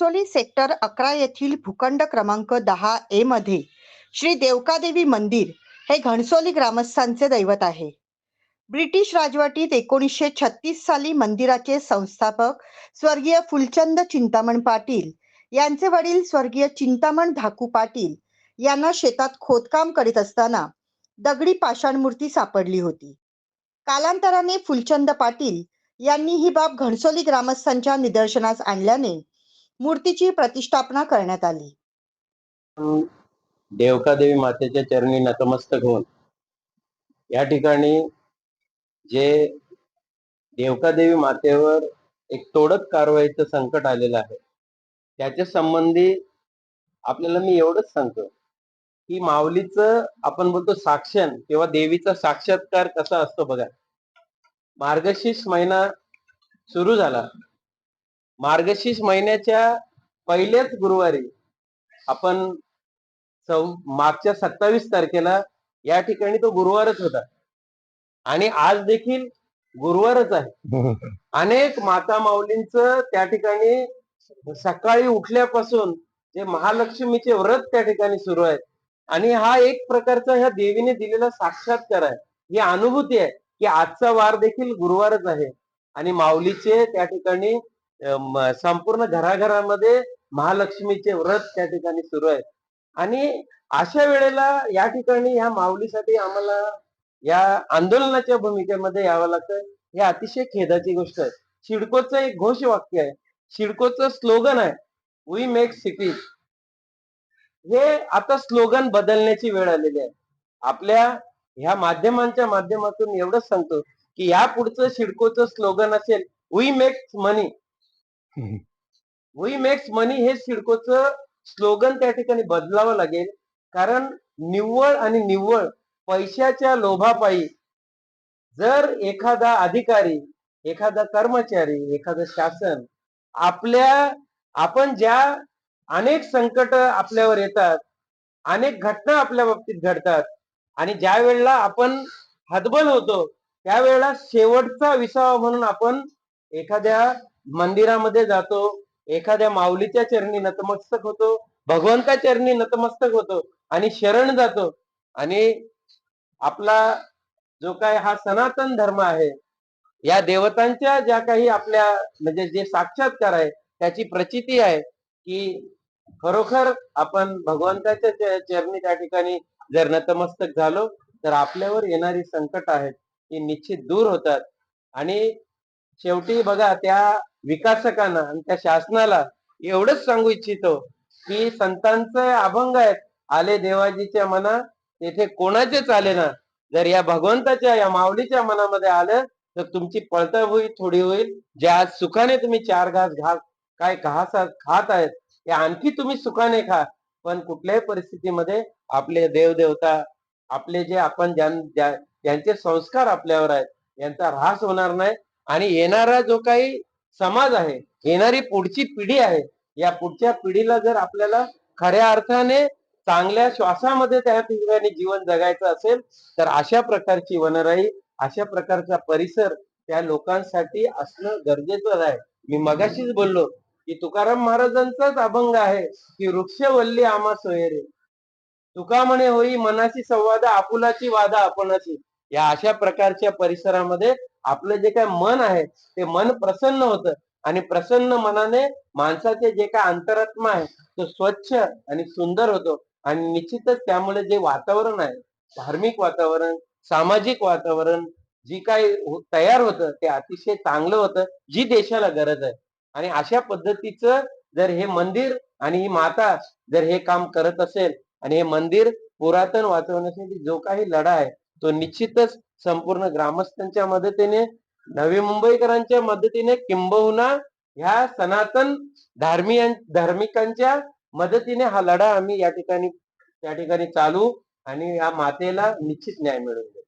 Chincholi sector अकरा येथील भूखंड क्रमांक दहा ए मध्ये श्री देवकादेवी मंदिर हे घणसोली ग्रामस्थांचे दैवत आहे. ब्रिटिश राजवटीत एकोणीसशे छत्तीस साली मंदिराचे संस्थापक स्वर्गीय फुलचंद चिंतामण पाटील यांचे वडील स्वर्गीय चिंतामण धाकू पाटील यांना शेतात खोदकाम करीत असताना दगडी पाषाण मूर्ती सापडली होती. कालांतराने फुलचंद पाटील यांनी ही बाब घणसोली ग्रामस्थांच्या निदर्शनास आणल्याने मूर्तीची प्रतिष्ठापना करण्यात आली. देवकादेवी मातेच्या चरणी नतमस्तक होऊन या ठिकाणी जे देवकादेवी मातेवर एक तोडक कारवाईचं संकट आलेलं आहे. त्याच्या संबंधी आपल्याला मी एवढंच सांगतो की माऊलीचं आपण बोलतो साक्षण किंवा देवीचा साक्षात्कार कसा असतो बघा. मार्गशीर्ष महिना सुरू झाला. मार्गशीर्ष महिन्याच्या पहिल्याच गुरुवारी आपण मागच्या सत्तावीस तारखेला या ठिकाणी तो गुरुवारच होता. आणि आज देखील गुरुवारच आहे. अनेक माता माऊलींच त्या ठिकाणी सकाळी उठल्यापासून जे महालक्ष्मीचे व्रत त्या ठिकाणी सुरू आहे. आणि हा एक प्रकारचा ह्या देवीने दिलेला साक्षात्कार आहे. ही अनुभूती आहे की आजचा वार देखील गुरुवारच आहे. आणि माऊलीचे त्या ठिकाणी संपूर्ण घराघरामध्ये महालक्ष्मीचे व्रत त्या ठिकाणी सुरू आहे. आणि अशा वेळेला या ठिकाणी ह्या माऊलीसाठी आम्हाला या आंदोलनाच्या भूमिकेमध्ये यावं लागतं. हे अतिशय खेदाची गोष्ट आहे. शिडकोचं एक घोष वाक्य आहे. शिडकोचं स्लोगन आहे वी मेक सिटीज हे आता स्लोगन बदलण्याची वेळ आलेली आहे. आपल्या ह्या माध्यमांच्या माध्यमातून एवढंच सांगतो की या पुढचं शिडकोचं स्लोगन असेल we makes money we makes money हे सिडकोचं स्लोगन त्या ठिकाणी बदलावं लागेल. कारण निव्वळ आणि निव्वळ पैशाच्या लोभापायी जर एखादा अधिकारी एखादा कर्मचारी एखादं शासन आपल्या आपण ज्या अनेक संकट आपल्यावर येतात अनेक घटना आपल्या बाबतीत घडतात आणि ज्या वेळेला आपण हतबल होतो त्यावेळेला शेवटचा विसावा म्हणून आपण एखाद्या मंदिरामध्ये जातो एखाद्या माऊलीच्या चरणी नतमस्तक होतो भगवंता चरणी नतमस्तक होतो आणि शरण जातो. आणि आपला जो काय हा सनातन धर्म आहे या देवतांच्या ज्या काही आपल्या म्हणजे जे साक्षात्कार आहे त्याची प्रचिती आहे की खरोखर आपण भगवंताच्या चरणी त्या ठिकाणी जर नतमस्तक झालो तर आपल्यावर येणारी संकट आहेत ती निश्चित दूर होतात. आणि शेवटी बघा त्या विकासकांना आणि त्या शासनाला एवढंच सांगू इच्छितो की संतांचे अभंग आहेत. आले देवाजीच्या मना तेथे कोणाचेच आले ना. जर या भगवंताच्या या माऊलीच्या मनामध्ये आलं तर तुमची पळताभुई थोडी होईल. ज्या सुखाने तुम्ही चार घास घास काय घास खात आहेत ते आणखी तुम्ही सुखाने खा. पण कुठल्याही परिस्थितीमध्ये आपले देवदेवता आपले जे आपण ज्यां- ज्यांचे संस्कार आपल्यावर आहेत यांचा ऱ्हास होणार नाही. आणि येणारा जो काही समाज आहे येणारी पुढची पिढी आहे या पुढच्या पिढीला जर आपल्याला खऱ्या अर्थाने चांगल्या श्वासामध्ये त्या ठिकाणी जीवन जगायचं असेल तर अशा प्रकारची वनराई अशा प्रकारचा परिसर त्या लोकांसाठी असणं गरजेचं आहे. मी मगाशीच बोललो की तुकाराम महाराजांचाच अभंग आहे की वृक्षवल्ली आमा सोयरे. तुका म्हणे होई मनाची संवाद आपुलाची वादा आपणाची या अशा प्रकारच्या परिसरामध्ये आपलं जे काय मन आहे ते मन प्रसन्न होतं. आणि प्रसन्न मनाने माणसाचे जे काय अंतरात्मा आहे तो स्वच्छ आणि सुंदर होतो. आणि निश्चितच त्यामुळे जे वातावरण आहे धार्मिक वातावरण सामाजिक वातावरण जी काही हो, तयार होतं ते अतिशय चांगलं होतं जी देशाला गरज आहे. आणि अशा पद्धतीचं जर हे मंदिर आणि ही माता जर हे काम करत असेल आणि हे मंदिर पुरातन वाचवण्यासाठी जो काही लढा आहे तो निश्चितच संपूर्ण ग्रामस्थांच्या मदतीने नवी मुंबईकरांच्या मदतीने किंबहुना ह्या सनातन धार्मिय धार्मिकांच्या मदतीने हा लढा आम्ही या ठिकाणी त्या ठिकाणी चालू आणि या मातेला निश्चित न्याय मिळवून देऊ.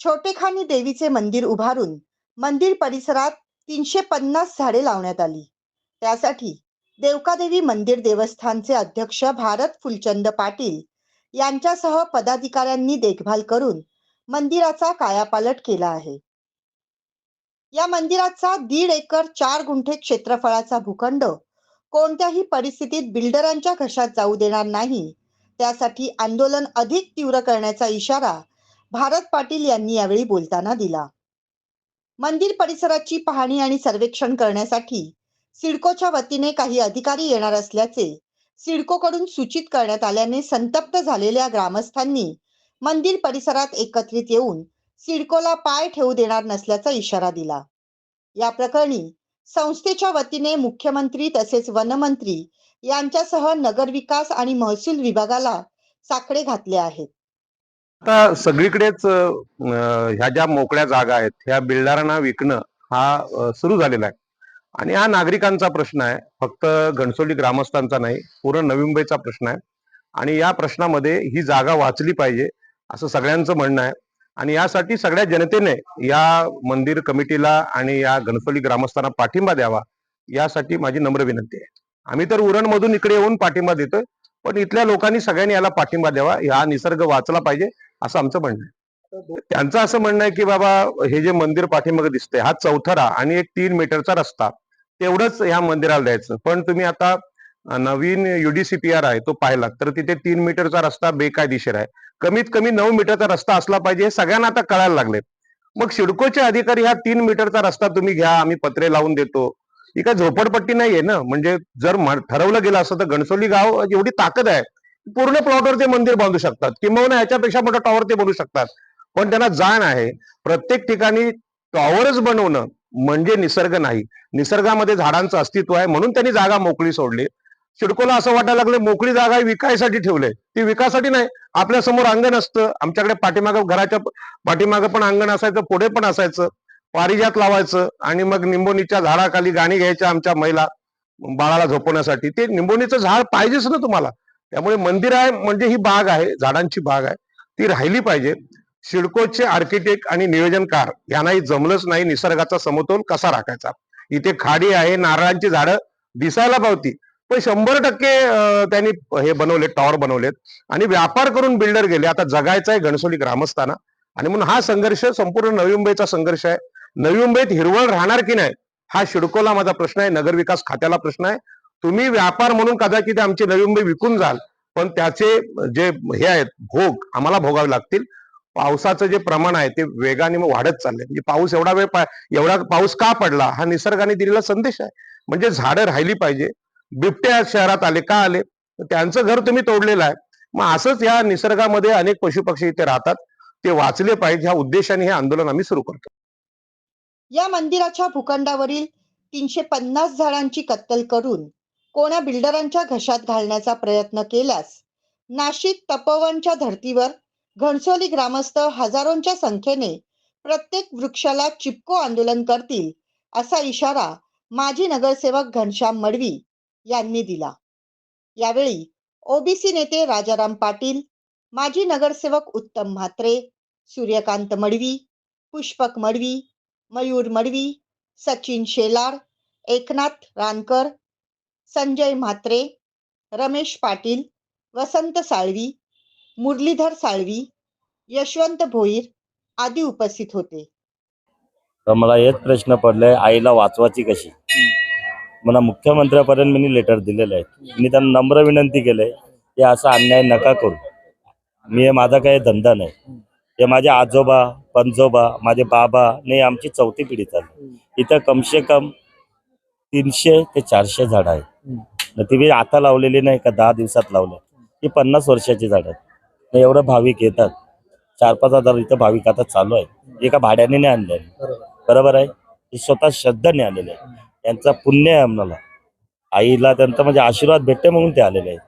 छोटेखानी देवीचे मंदिर उभारून मंदिर परिसरात तीनशे पन्नास झाडे लावण्यात आली. त्यासाठी देवकादेवी मंदिर देवस्थानचे अध्यक्ष भारत फुलचंद पाटील यांच्यासह पदाधिकाऱ्यांनी देखभाल करून मंदिराचा कायापालट केला आहे. या मंदिराचा दीड एकर चार गुंठे क्षेत्रफळाचा भूखंड कोणत्याही परिस्थितीत बिल्डरांच्या घशात जाऊ देणार नाही. त्यासाठी आंदोलन अधिक तीव्र करण्याचा इशारा भारत पाटील यांनी यावेळी बोलताना दिला. मंदिर परिसराची पाहणी आणि सर्वेक्षण करण्यासाठी सिडकोच्या वतीने काही अधिकारी येणार असल्याचे सिडकोकडून सूचित करण्यात आल्याने संतप्त झालेल्या ग्रामस्थांनी मंदिर परिसरात एकत्रित येऊन सिडकोला पाय ठेवू देणार नसल्याचा इशारा दिला. या प्रकरणी संस्थेच्या वतीने मुख्यमंत्री तसेच वनमंत्री यांच्यासह नगरविकास आणि महसूल विभागाला साकडे घातले आहेत. आता सगळीकडेच ह्या ज्या मोकळ्या जागा आहेत ह्या बिल्डरांना विकणं हा सुरू झालेला आहे. आणि हा नागरिकांचा प्रश्न आहे. फक्त घणसोली ग्रामस्थांचा नाही पूर्ण नवी मुंबईचा प्रश्न आहे. आणि या प्रश्नामध्ये ही जागा वाचली पाहिजे असं सगळ्यांचं म्हणणं आहे. आणि यासाठी सगळ्या जनतेने या मंदिर कमिटीला आणि या घनसोली ग्रामस्थांना पाठिंबा द्यावा यासाठी माझी नम्र विनंती आहे. आम्ही तर उरणमधून इकडे येऊन पाठिंबा देतोय पण इथल्या लोकांनी सगळ्यांनी याला पाठिंबा द्यावा हा निसर्ग वाचला पाहिजे असं आमचं म्हणणं आहे. त्यांचं असं म्हणणं आहे की बाबा हे जे मंदिर पाठीमागे दिसतंय हा चौथरा आणि एक तीन मीटरचा रस्ता तेवढंच ह्या मंदिराला द्यायचं. पण तुम्ही आता नवीन युडीसीपीआर आहे तो पाहिला तर तिथे तीन मीटरचा रस्ता बेकायदेशीर आहे. कमीत कमी नऊ मीटरचा रस्ता असला पाहिजे हे सगळ्यांना आता कळायला लागले मग सिडकोचे अधिकारी हा तीन मीटरचा रस्ता तुम्ही घ्या आम्ही पत्रे लावून देतो. ही काय झोपडपट्टी नाहीये ना? म्हणजे जर ठरवलं गेलं असतं तर गणसोली गाव एवढी ताकद आहे. पूर्ण प्लॉटवर ते मंदिर बांधू शकतात. किंबहुना ह्याच्यापेक्षा मोठा टॉवर ते बनवू शकतात. पण त्यांना जाण आहे. प्रत्येक ठिकाणी टॉवरच बनवणं म्हणजे निसर्ग नाही. निसर्गामध्ये झाडांचं अस्तित्व आहे म्हणून त्यांनी जागा मोकळी सोडली. सिडकोला असं वाटायला लागलं मोकळी जागा विकायसाठी ठेवलंय. ती विकासाठी नाही आपल्यासमोर अंगण असतं. आमच्याकडे पाठीमागं घराच्या पाठीमागं पण अंगण असायचं पुढे पण असायचं. पारिजात लावायचं आणि मग निंबोनीच्या झाडाखाली गाणी घ्यायच्या आमच्या महिला बाळाला झोपवण्यासाठी. ते निंबोनीचं झाड पाहिजेच ना तुम्हाला. त्यामुळे मंदिर आहे म्हणजे ही बाग आहे झाडांची बाग आहे. ती राहिली पाहिजे. सिडकोचे आर्किटेक्ट आणि नियोजनकार यांनाही जमलंच नाही निसर्गाचा समतोल कसा राखायचा? इथे खाडी आहे नारळांची झाडं दिसायला पावती पण शंभर टक्के त्यांनी हे बनवले टॉवर बनवलेत. आणि व्यापार करून बिल्डर गेले. आता जगायचं आहे घणसोली ग्रामस्थांना. आणि म्हणून हा संघर्ष संपूर्ण नवी मुंबईचा संघर्ष आहे. नवी मुंबईत हिरवळ राहणार की नाही? हा शिडकोला माझा प्रश्न आहे. नगरविकास खात्याला प्रश्न आहे. तुम्ही व्यापार म्हणून कदाचित आमची नवी मुंबई विकून जाल. पण त्याचे जे हे आहेत भोग आम्हाला भोगावे लागतील. पावसाचं जे प्रमाण आहे ते वेगाने मग वाढत चाललंय. म्हणजे पाऊस एवढा वेळ एवढा पाऊस का पडला? हा निसर्गाने दिलेला संदेश आहे. म्हणजे झाडं राहिली पाहिजे. बिबट्या शहरात आले का आले? त्यांचं घर तुम्ही तोडलेलं आहे. मग असंच या निसर्गामध्ये अनेक पशुपक्षी इथे राहतात. ते वाचले पाहिजे. ह्या उद्देशाने हे आंदोलन आम्ही सुरू करतो. या मंदिराच्या भूखंडावरील तीनशे पन्नास झाडांची कत्तल करून कोण्या बिल्डरांच्या घशात घालण्याचा प्रयत्न केल्यास नाशिक तपोवनच्या धर्तीवर घणसोली ग्रामस्थ हजारोंच्या संख्येने प्रत्येक वृक्षाला चिपको आंदोलन करतील असा इशारा माजी नगरसेवक घनश्याम मडवी यांनी दिला. यावेळी ओबीसी नेते राजाराम पाटील माजी नगरसेवक उत्तम म्हात्रे सूर्यकांत मडवी पुष्पक मडवी मयूर मडवी सचिन शेलार एकनाथ रानकर संजय म्हात्रे रमेश पाटील वसंत साळवी मुरलीधर साळवी यशवंत भोईर आदी उपस्थित होते. तर मला हेच प्रश्न पडलाय आईला वाचवायची कशी? मला मुख्यमंत्र्यापर्यंत मी लेटर दिलेलं आहे मी त्यांना नम्र विनंती केलंय की असा अन्याय नका करू. मी हे माझा काही धंदा नाही. हे माझे आजोबा पंजोबा माझे बाबा नाही आमची चौथी पिढी चालली. इथं कमसे कम तीनशे ते चारशे झाडं आहेत. ती मी आता लावलेली नाही का दहा दिवसात लावले ही पन्नास वर्षाची झाडं आहेत. एवढं भाविक येतात. चार पाच हजार इथं भाविक आता चालू आहे एका भाड्याने नाही आणले बरोबर. आहे? हे स्वतः श्रद्धाने आलेले आहे त्यांचा पुण्य आहे आम्हाला. आईला त्यांचा म्हणजे आशीर्वाद भेटते म्हणून ते आलेले आहेत.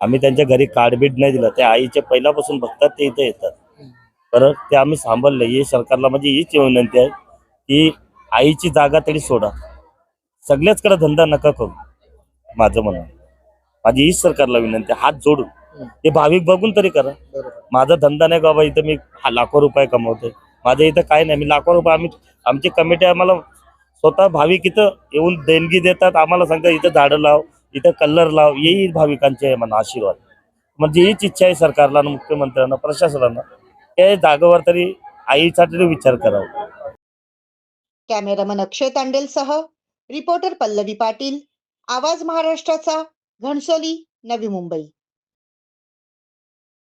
आम्ही त्यांच्या घरी कार्डबीट नाही दिलं. ते आईचे पहिल्यापासून बघतात ते इथे येतात. बरं ते आम्ही सांभाळले. हे सरकारला म्हणजे हीच विनंती आहे की आईची जागा तरी सोडा. सगळ्याचकडे धंदा नका करू. माझं म्हणणं. आहे. माझी हीच सरकारला विनंती हात जोडून. हे भाविक बघून तरी करा. माझा धंदा नाही का बाबा इथं मी लाखो रुपये कमवतोय. माझ्या इथं काय नाही मी लाखो रुपये आम्ही आमची कमिटी आम्हाला स्वतः भाविक इथं येऊन देणगी देतात. आम्हाला सांगतात इथं झाडं लाव इथं कलर लाव. येईल भाविकांचे म्हणा आशीर्वाद. म्हणजे हीच इच्छा आहे सरकारला आणि मुख्यमंत्र्यांना प्रशासनाला. त्या जागेवर तरी आईचा तरी विचार करावा. कॅमेरामन अक्षय तांडेलसह रिपोर्टर पल्लवी पाटील. आवाज महाराष्ट्राचा घणसोली नवी मुंबई.